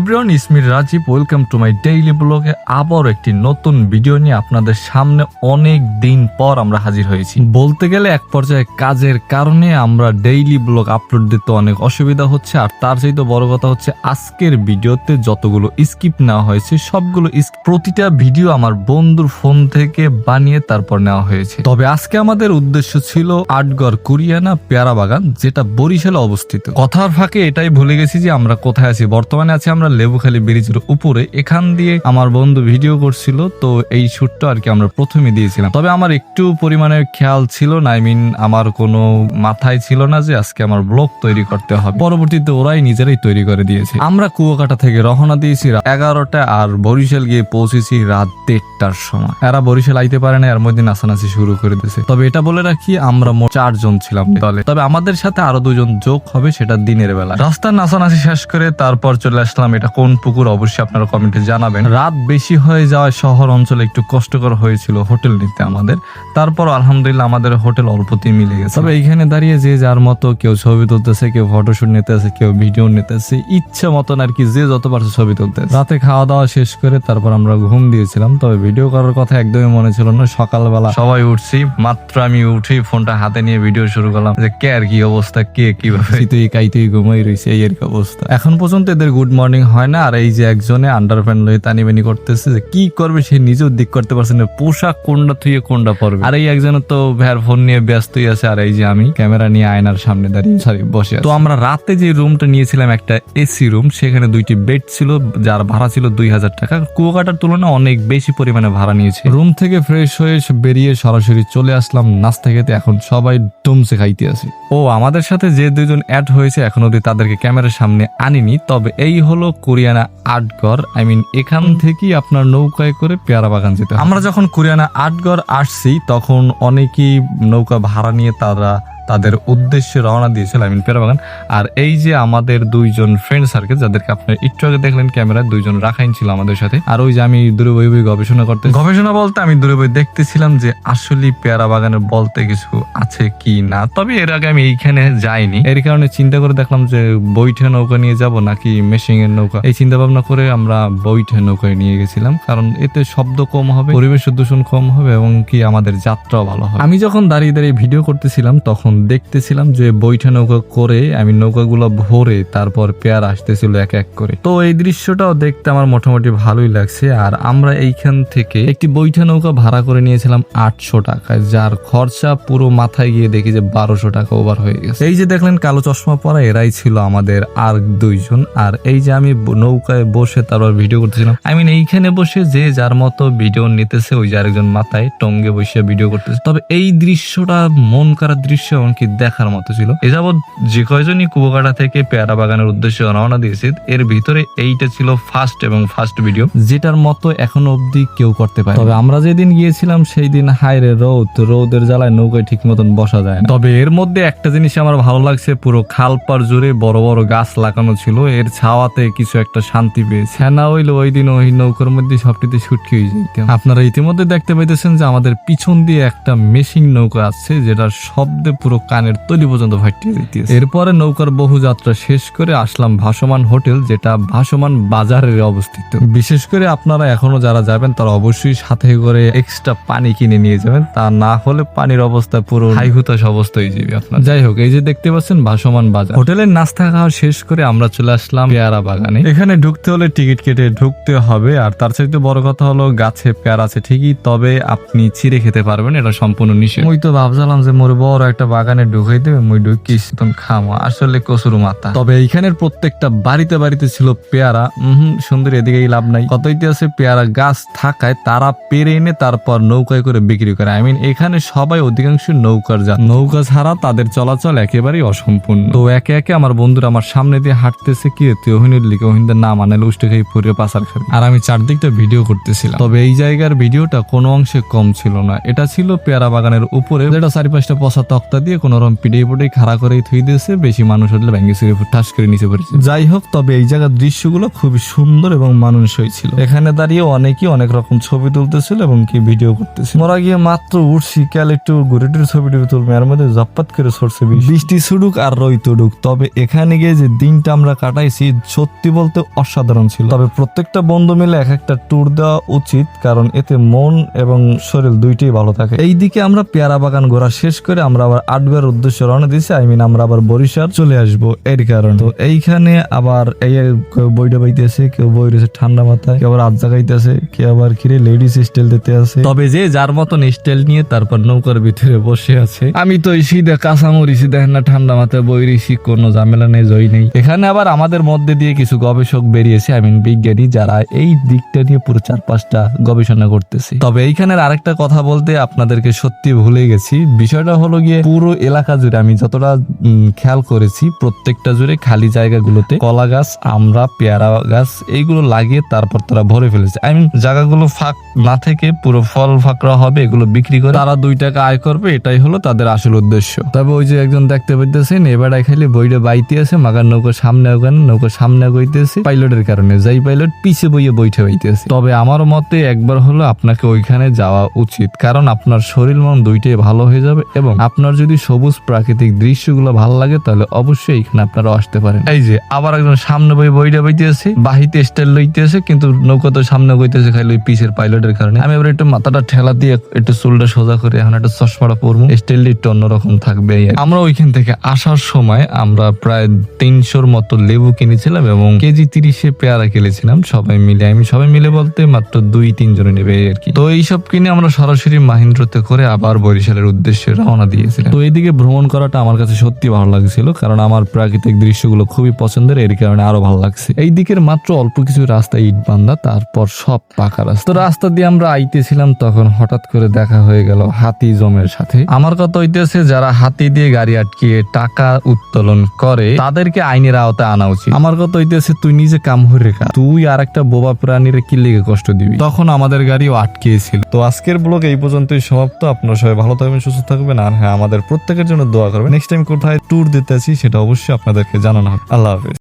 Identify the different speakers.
Speaker 1: Everyone is me Rajib welcome to my daily ব্লগে আবার একটি নতুন ভিডিও নিয়ে আপনাদের সামনে অনেক দিন পর আমরা হাজির হয়েছি। বলতে গেলে এক পর্যায়ে কাজের কারণে আমরা ডেইলি ব্লগ আপলোড দিতে অনেক অসুবিধা হচ্ছে। আর তার চাইতে বড় কথা হচ্ছে, আজকের ভিডিওতে যতগুলো স্কিপ নেওয়া হয়েছে, সবগুলো প্রতিটা ভিডিও আমার বন্ধুর ফোন থেকে বানিয়ে তারপর নেওয়া হয়েছে। তবে আজকে আমাদের উদ্দেশ্য ছিল আটগড় কুরিয়ানা পেয়ারা বাগান, যেটা বরিশালে অবস্থিত। কথার ফাঁকে এটাই ভুলে গেছি যে আমরা কোথায় আছি। বর্তমানে আছি আমরা লেবুখালী ব্রিজের উপরে, এখান দিয়ে আমার বন্ধু ভিডিও করছিল, তো এই শুটটা আর কি আমরা প্রথমে দিয়েছিলাম। তবে আমার একটু পরিমাণে খেয়াল ছিল না আই মিন আমার কোনো মাথায় ছিল না যে আজকে আমার ব্লগ তৈরি করতে হবে। পরবর্তীতে ওরাই নিজেরাই তৈরি করে দিয়েছে। আমরা কুয়াকাটা থেকে রওনা দিয়েছি এগারোটা আর বরিশাল গিয়ে পৌঁছেছি রাত দেড়টার সময়। এরা বরিশাল আইতে পারে না এর মধ্যে নাচানাচি শুরু করে দিয়েছে। তবে এটা বলে রাখি, আমরা মোট চারজন ছিলাম দলে। তবে আমাদের সাথে আরও দুজন যোগ হবে সেটা দিনের বেলা। রাস্তার নাচানাচি শেষ করে তারপর চলে আসলাম এটা কোন পুকুর, অবশ্যই আপনারা কমেন্টে জানাবেন। রাত বেশি হয়ে যাওয়ায় শহর অঞ্চলে একটু কষ্টকর হয়েছিল হোটেল নিতে আমাদের। তারপর আলহামদুলিল্লাহ আমাদের হোটেল অল্পতেই মিলে গেছে। তবে এইখানে দাঁড়িয়ে যে যার মতো কেউ ছবি তুলতেছে, কেউ ফটোশুট নিতেছে, কেউ ভিডিও নিতেছে, ইচ্ছে মতন আর কি যে যত পারছে ছবি তুলতেছে। রাতে খাওয়া দাওয়া শেষ করে তারপর আমরা ঘুম দিয়েছিলাম, তবে ভিডিও করার কথা একদমই মনে ছিল না। সকালবেলা সবাই উঠছি, মাত্র আমি উঠি, ফোনটা হাতে নিয়ে ভিডিও শুরু করলাম যে কে আর কি অবস্থা, কে কীভাবে? তুই কাইতেই ঘুমাই রয়েছে এই আর কি অবস্থা। এখন পর্যন্ত এদের গুড মর্নিং হয় না? আর এই যে একজনে আন্ডার প্যান্ট লয়ে তানিবানি করতেছে যে কি করবে? সে নিজেও দিক করতে পারছে না। পোশাক কোনটা থুয়ে কোনটা পরবে? আর এই একজন তো ভ্যার ফোন নিয়ে ব্যস্তই আছে। আর এই যে আমি ক্যামেরা নিয়ে আয়নার সামনে দাঁড়িয়ে সরি বসে আছি। তো আমরা রাতে যে রুমটা নিয়েছিলাম একটা এসি রুম সেখানে দুইটি বেড ছিল যার ভাড়া ছিল দুই হাজার টাকা। কুয়াকাটার তুলনায় অনেক বেশি পরিমাণে ভাড়া নিয়েছে। রুম থেকে ফ্রেশ হয়ে বেরিয়ে সরাসরি চলে আসলাম নাস্তা খেতে। এখন সবাই ডুমসে খাইতে আছে। ও আমাদের সাথে যে দুজন অ্যাড হয়েছে এখন অব্দি তাদেরকে ক্যামেরার সামনে আনিনি। তবে এই হলো কোরিয়ানা আটগড় আই মিন এখান থেকেই আপনার নৌকায় করে পেয়ারা বাগান যেতে। আমরা যখন কোরিয়ানা আটগড় আসছি তখন অনেকেই নৌকা ভাড়া নিয়ে তারা তাদের উদ্দেশ্যে রওনা দিয়েছিল, আই মিন পেয়ারা বাগান আর এই যে আমাদের দুইজন ফ্রেন্ড সার্কেল যাদেরকে আপনার একটু আগে দেখলেন ক্যামেরায়, দুইজন রাখাইন ছিল আমাদের সাথে। আর ওই যে আমি দূরে বই বই গবেষণা করতে গবেষণা বলতে আমি দূরে বই দেখতেছিলাম যে আসলে পেয়ারা বাগানের বলতে কিছু আছে কি না। তবে এর আগে আমি এইখানে যাইনি। এর কারণে চিন্তা করে দেখলাম যে বইঠে নৌকা নিয়ে যাব নাকি মেশিং এর নৌকা। এই চিন্তা ভাবনা করে আমরা বইঠে নৌকায় নিয়ে গেছিলাম, কারণ এতে শব্দ কম হবে পরিবেশ দূষণ কম হবে এবং কি আমাদের যাত্রাও ভালো হবে। আমি যখন দাঁড়িয়ে দাঁড়িয়ে ভিডিও করতেছিলাম, তখন দেখতেছিলাম যে বইঠা নৌকা করে আমি নৌকাগুলো ভরে তারপর পেয়ার আসতেছিল এক এক করে। তো এই দৃশ্যটাও দেখতে আমার মোটামুটি ভালোই লাগছে। আর আমরা এইখান থেকে একটি বইঠা নৌকা ভাড়া করে নিয়েছিলাম আটশো টাকায় যার খরচা পুরো মাথায় গিয়ে দেখি যে বারোশো টাকা ওভার হয়ে গেছে। এই যে দেখলেন কালো চশমা পরা, এরাই ছিল আমাদের আর দুইজন। আর এই যে আমি নৌকায় বসে তারপর ভিডিও করতেছিলাম আই মিন এইখানে বসে যে যার মতো ভিডিও নিতেছে, ওই যে আরেকজন মাথায় টঙ্গে বসে ভিডিও করতেছে। তবে এই দৃশ্যটা মন করার দৃশ্য এমনকি দেখার মতো ছিল। এ যাবৎ যে কয়জনই কুয়াকাটা থেকে পেয়ারা বাগানের উদ্দেশ্যে রওনা দিয়েছে, এর ভিতরে এইটা ছিল ফার্স্ট এবং ফার্স্ট ভিডিও যেটার মতো এখনও অবধি কেউ করতে পারে তবে আমরা যেদিন গিয়েছিলাম, সেই দিন হাইরে রোদ, রোদের জ্বালায় নৌকায় ঠিক মতন বসা যায় তবে এর মধ্যে একটা জিনিস আমার ভালো লাগছে, পুরো খাল পার জুড়ে বড় বড় গাছ লাগানো ছিল, এর ছাওয়াতে কিছু একটা শান্তি পেয়েছে। হ্যাঁ না হইলে ওই দিন ওই নৌকার মধ্যে সবটিতে ছুটকি হয়ে যাইতাম। আপনারা ইতিমধ্যে দেখতে পাইতেছেন যে আমাদের পিছন দিয়ে একটা মেশিং নৌকা আছে যেটার শব্দে পুরো কানের তলি পর্যন্ত ভাটিয়ে দিতেছে। এরপরে নৌকার বহু যাত্রা শেষ করে আসলাম ভাসমান হোটেল, যেটা ভাসমান বাজারে অবস্থিত। বিশেষ করে আপনারা এখনও যারা যাবেন, তারা অবশ্যই সাথে করে এক্সট্রা পানি কিনে নিয়ে যাবেন। তা না হলে পানির অবস্থা পুরো হাই হুতাশ অবস্থা হয়ে যাবে আপনার যাই হোক, এই যে দেখতে পাচ্ছেন ভাসমান বাজার। হোটেলের নাস্তা খাওয়া শেষ করে আমরা চলে আসলাম পেয়ারা বাগানে। এখানে ঢুকতে হলে টিকিট কেটে ঢুকতে হবে, আর তার চাইতে বড় কথা হলো গাছে পেয়ারা আছে ঠিকই, তবে আপনি ছিঁড়ে খেতে পারবেন, এটা সম্পূর্ণ নিষেধ। ওই তো ভাবছিলাম যে মোর বড় একটা বাগানে ঢুকাই দেবে, মুই ঢুকিস তুমি খামো। আসলে কসুর মাথা। তবে এইখানের প্রত্যেকটা বাড়িতে বাড়িতে ছিল পেয়ারা। হম সুন্দর এদিকেই লাভ নাই। কত ইতিহাসে পেয়ারা গাছ থাকায় তারা পেরে এনে তারপর নৌকায় করে বিক্রি করে। আই মিন, এখানে সবাই অধিকাংশ নৌকার যাত নৌকা ছাড়া তাদের চলাচল একেবারেই অসম্পূর্ণ। তো একে একে আমার বন্ধুরা আমার সামনে দিয়ে হাঁটতেছে কি তুই লিখে ওহিনদের নাম আনালে উষ্টে খাই ফুরিয়ে পাশার খাবি। আর আমি চারদিকটা ভিডিও করতেছিলাম। তবে এই জায়গার ভিডিওটা কোনো অংশে কম ছিল না। এটা ছিল পেয়ারা বাগানের উপরে, যেটা চারি পাঁচটা পচা তক্তা দিয়ে দিয়ে কোনো রকম পিঠে পুটে খাড়া করে থুই দিয়েছে, বেশি মানুষ হলে ব্যাঙ্গে সিরে ঠাস করে নিচে পড়েছে। যাই হোক, তবে এই জায়গার দৃশ্যগুলো খুবই সুন্দর এবং মানুষই ছিল। এখানে দাঁড়িয়ে অনেকেই অনেক রকম ছবি তুলতেছিল এবং কি ভিডিও করতেছিল। মোরা গিয়ে মাত্র উঠছি কাল একটু ঘুরে টুরে ছবি টবি তুলবে এর মধ্যে জপ্পাত করে সরছে বৃষ্টি। ছুটুক আর রই তুডুক। তবে এখানে গিয়ে যে দিনটা আমরা কাটাইছি, সত্যি বলতে অসাধারণ ছিল। তবে প্রত্যেকটা বন্ধু মিলে এক একটা ট্যুর দেওয়া উচিত, কারণ এতে মন এবং শরীর দুইটাই ভালো থাকে। এইদিকে আমরা পেয়ারা বাগান ঘোরা শেষ করে আমরা আবার আটবার উদ্দেশ্যে রওনা দিছি। আই মিন আমরা আবার বরিশাল চলে আসব এর কারণে। তো এইখানে আবার এই কেউ বইটা বাইতেছে কেউ বই রয়েছে ঠান্ডা মাথায়, কেউ আবার আজ জাগাইতেছে, কেউ আবার কিরে লেডিস স্টাইল দিতে আছে। তবে যে যার মতন স্টাইল নিয়ে তারপর নৌকার ভিতরে বসে আছে, আমি তো এই সিধা কাঁচামরিচি দেখেন না ঠান্ডা মাথায় বই রিসি কোনো ঝামেলা নেই, জয় নেই। এখানে আবার আমাদের মধ্যে দিয়ে কিছু গবেষক বেরিয়েছে আই মিন বিজ্ঞানী, যারা এই দিকটা নিয়ে পুরো চার পাঁচটা গবেষণা করতেছে। তবে এইখানের আরেকটা কথা বলতে আপনাদেরকে সত্যি ভুলে গেছি। বিষয়টা হলো গিয়ে পুরো এলাকা জুড়ে আমি যতটা খেয়াল করেছি, প্রত্যেকটা জুড়ে খালি জায়গাগুলোতে কলা গাছ, আমরা, পেয়ারা গাছ, এইগুলো লাগিয়ে তারপর তারা ভরে ফেলেছে। আই মিন জায়গাগুলো ফাঁক না থেকে পুরো ফল ফাঁকরা হবে, এগুলো বিক্রি করে তারা দুই টাকা আয় করবে, এটাই হলো তাদের আসল উদ্দেশ্য। তবে ওই যে একজন দেখতে পাইতেছেন এবার খালি বইটা বাইতে আছে, মাগার নৌকার সামনে ওখানে নৌকার সামনে গইতেছে পাইলটের কারণে, যাই পাইলট পিছে বইয়ে বইটা বাইতেছে। তবে আমার মতে একবার হলো আপনাকে ওইখানে যাওয়া উচিত, কারণ আপনার শরীর মন দুইটাই ভালো হয়ে যাবে এবং আপনার যদি সবুজ প্রাকৃতিক দৃশ্যগুলো ভালো লাগে তাহলে অবশ্যই এখানে আপনারা আসতে পারেন। এই যে আবার একজন সামনে বই বইটা বাইতেছে বাহিতে স্টাইল লইতেছে কিন্তু নৌকা তো সামনে গইতেছে খালি ওই পিছের পাইলটের কারণে। আমি এবার একটু মাথাটা ঠেলা দিয়ে একটু চুলটা সোজা করে এখন একটা চশমাটা পরবো। স্টাইলটা একটু অন্যরকম থাকবে। আমরা ওইখান থেকে আসার সময় আমরা প্রায় তিনশোর মতো লেবু কিনেছিলাম এবং কেজি তিরিশে পেয়ারা কিনেছিলাম। সবাই মিলে আমি সবাই মিলে বলতে মাত্র দুই তিনজনে নেবে এই আর কি। তো এইসব কিনে আমরা সরাসরি মাহিন্দ্রতে করে আবার বরিশালের উদ্দেশ্যে রওনা দিয়েছিলাম। তো এইদিকে ভ্রমণ করাটা আমার কাছে সত্যি ভালো লাগছিল, কারণ আমার প্রাকৃতিক দৃশ্যগুলো খুবই পছন্দের, এর কারণে আরও ভালো লাগছে। এই দিকের মাত্র অল্প কিছু রাস্তা ইট বান্ধা, তারপর সব পাকা রাস্তা। তো রাস্তা দিয়ে আমরা আইতেছিলাম, তখন হঠাৎ করে দেখা হয়ে গেল হাতি জমের সাথে। আমার কথা হইতেছে, যারা হাতি দিয়ে গাড়ি আটকিয়ে টাকা উত্তোলন করে, তাদেরকে আইনের আওতায় আনা উচিত। আমার কথা হইতেছে, তুই নিজে কাম হয়ে রেখা তুই আর একটা বোবা প্রাণীর কি লেগে কষ্ট দিবি? তখন আমাদের গাড়িও আটকিয়েছিল। তো আজকের ব্লগ এই পর্যন্তই সমাপ্ত। আপনার সবাই ভালো থাকবেন, সুস্থ থাকবেন, আর হ্যাঁ আমাদের প্রত্যেকের জন্য দোয়া করবেন। নেক্সট টাইম কোথায় ট্যুর দিতেছি, সেটা অবশ্যই আপনাদেরকে জানানো হবে। আল্লাহ হাফেজ।